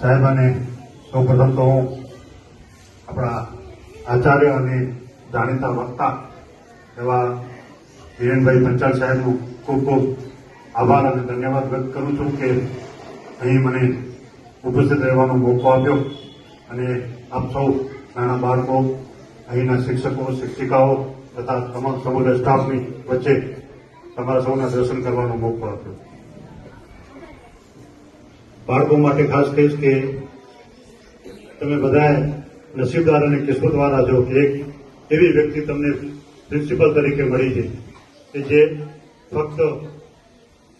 સાહેબ, અને સૌ પ્રથમ તો હું આપણા આચાર્ય અને જાણીતા વક્તા એવા હિરેનભાઈ પંચાલ સાહેબનો ખૂબ ખૂબ આભાર અને ધન્યવાદ વ્યક્ત કરું છું કે અહીં મને ઉપસ્થિત રહેવાનો મોકો આપ્યો અને આપ સૌ નાના બાળકો, અહીંના શિક્ષકો, શિક્ષિકાઓ તથા તમામ સમુદાય સ્ટાફની વચ્ચે તમારા સૌના દર્શન કરવાનો મોકો આપ્યો. બાળકો માટે ખાસ કહીશ કે તમે બધાએ નસીબદાર અને કિસ્મતવાળા છો કે એક એવી વ્યક્તિ તમને પ્રિન્સિપલ તરીકે મળી છે કે જે ફક્ત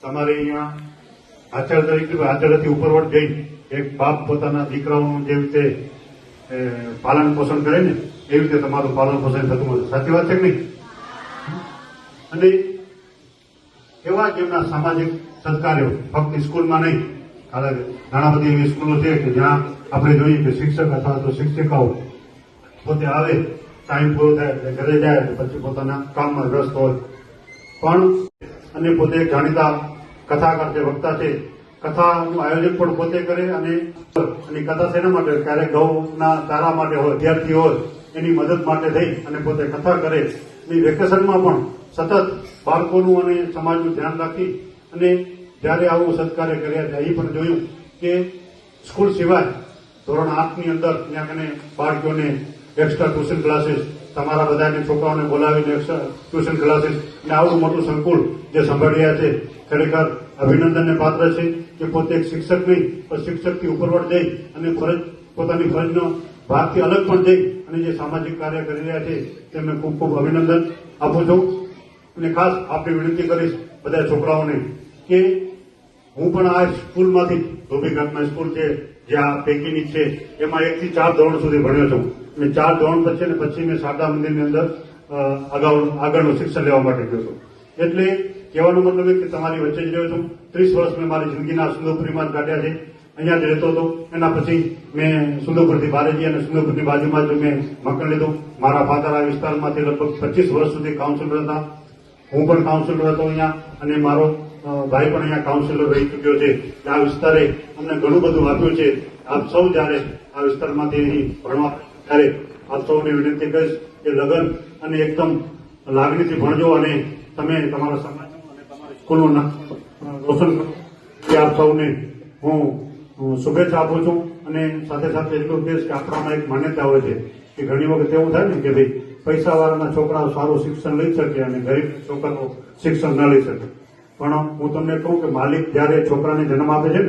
તમારે અહીંયા આચાર તરીકે આચાર્યથી ઉપરવટ જઈ એક બાપ પોતાના દીકરાઓનું જે રીતે પાલન પોષણ કરે ને એવી રીતે તમારું પાલન પોષણ થતું હશે સાચી વાત છે કે નહીં? અને એવા જ એમના સામાજિક સત્કાર્યો ફક્ત સ્કૂલમાં નહીં ઘણા બધી એવી સ્કૂલો છે કે જ્યાં આપણે જોઈએ કે શિક્ષક અથવા તો શિક્ષિકાઓ પોતે આવે ટાઈમ પૂરો થાય એટલે ઘરે જાય પછી પોતાના કામમાં વ્યસ્ત હોય. પણ અને પોતે જાણીતા કથાકાર જે વક્તા છે, કથાનું આયોજન પણ પોતે કરે અને અને કથા શેના માટે? ક્યારેક ગૌના ચારા માટે હોય વિદ્યાર્થી હોય, એની મદદ માટે થઈ અને પોતે કથા કરે. એ વેકેશનમાં પણ સતત બાળકોનું અને સમાજનું ધ્યાન રાખી અને જ્યારે આવું સત્કાર્ય કર્યા છે. એ પણ જોયું કે સ્કૂલ સિવાય ધોરણ આઠની અંદર ત્યાં કને બાળકોને એક્સ્ટ્રા ટ્યુશન ક્લાસીસ તમારા બધાને છોકરાઓને બોલાવીને એક્સ્ટ્રા ટ્યુશન ક્લાસીસ અને આવડું મોટું સંકુલ જે સંભાળી રહ્યા છે, ખરેખર અભિનંદનને પાત્ર છે કે પોતે એક શિક્ષક નહીં, પણ શિક્ષકથી ઉપરવટ જઈ અને ફરજ, પોતાની ફરજનો ભાગથી અલગ પણ જઈ અને જે સામાજિક કાર્ય કરી રહ્યા છે, તેમને ખૂબ ખૂબ અભિનંદન આપું છું. અને ખાસ આપણે વિનંતી કરીશ બધા છોકરાઓને કે હું પણ આ સ્કૂલમાંથી ધોબીઘાટમાં સ્કૂલ છે, જે આ પૈકીની છે, એમાં એક થી ચાર ધોરણ સુધી ભણ્યો છું. અને ચાર ધોરણ પછી અને પછી મેં શારદા મંદિરની અંદર અગાઉ આગળનું શિક્ષણ લેવા માટે ગયો છું. એટલે કહેવાનો મતલબ એ કે તમારી વચ્ચે જ રહ્યો છું. ત્રીસ વર્ષ મેં મારી જિંદગીના સુંદરપુરીમાં જ કાઢ્યા છે. અહીંયા જ રહેતો હતો. એના પછી મેં સુંદરપુરથી બારેજી અને સુંદરપુરની બાજુમાં જ મેં મકાન લીધું. મારા ફાધર આ વિસ્તારમાંથી લગભગ પચીસ વર્ષ સુધી કાઉન્સિલર હતા. હું પણ કાઉન્સિલર હતો અહીંયા. અને મારો ભાઈ પણ અહીંયા કાઉન્સિલર રહી ચૂક્યો છે. આ વિસ્તારે અમને ઘણું બધું આપ્યું છે. આપ સૌ જ્યારે આ વિસ્તારમાંથી અહીં ભણવા ત્યારે આપ સૌને વિનંતી કરીશ કે લગન અને એકદમ લાગણીથી ભણજો અને તમે તમારા સમાજનું અને સ્કૂલનું રોશન કરો. એ આપ સૌને હું શુભેચ્છા આપું છું અને સાથે સાથે એટલું કહીશ કે આપણામાં એક માન્યતા હોય છે કે ઘણી વખત એવું થાય ને કે ભાઈ પૈસાવાળાના છોકરાઓ સારું શિક્ષણ લઈ શકે અને ગરીબ છોકરાઓ શિક્ષણ ન લઈ શકે. પણ હું તમને કહું કે માલિક જ્યારે છોકરાને જન્મ આપે છે ને